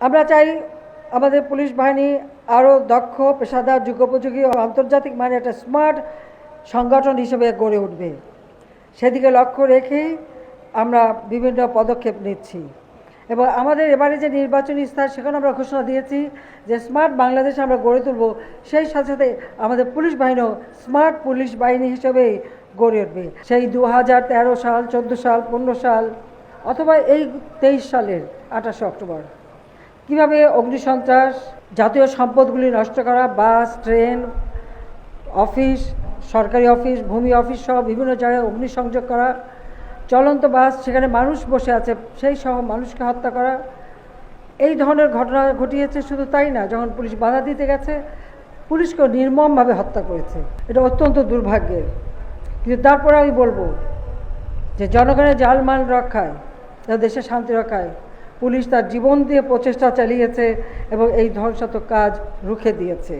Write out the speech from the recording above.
আমরা চাই আমাদের পুলিশ বাহিনী আরও দক্ষ, পেশাদার, যুগোপযোগী ও আন্তর্জাতিক মানে একটা স্মার্ট সংগঠন হিসেবে গড়ে উঠবে। সেদিকে লক্ষ্য রেখেই আমরা বিভিন্ন পদক্ষেপ নিচ্ছি। এবং আমাদের এবারে যে নির্বাচনী স্থান, সেখানে আমরা ঘোষণা দিয়েছি যে স্মার্ট বাংলাদেশ আমরা গড়ে তুলব। সেই সাথে সাথে আমাদের পুলিশ বাহিনীও স্মার্ট পুলিশ বাহিনী হিসেবে গড়ে উঠবে। সেই দু হাজার তেরো সাল, চোদ্দ সাল, পনেরো সাল অথবা এই তেইশ সালের আঠাশে অক্টোবর। কীভাবে অগ্নিসন্ত্রাস জাতীয় সম্পদগুলি নষ্ট করা, বাস, ট্রেন, অফিস, সরকারি অফিস, ভূমি অফিস সহ বিভিন্ন জায়গায় অগ্নিসংযোগ করা, চলন্ত বাস সেখানে মানুষ বসে আছে, সেই সহ মানুষকে হত্যা করা, এই ধরনের ঘটনা ঘটিয়েছে শুধু তাই না, যখন পুলিশ বাধা দিতে গেছে, পুলিশকেও নির্মমভাবে হত্যা করেছে। এটা অত্যন্ত দুর্ভাগ্যের। কিন্তু তারপরে আমি বলব যে জনগণের জালমাল রক্ষায় দেশের শান্তি রক্ষায় পুলিশ তার জীবন দিয়ে প্রচেষ্টা চালিয়েছে এবং এই ধ্বংসাত্মক কাজ রুখে দিয়েছে।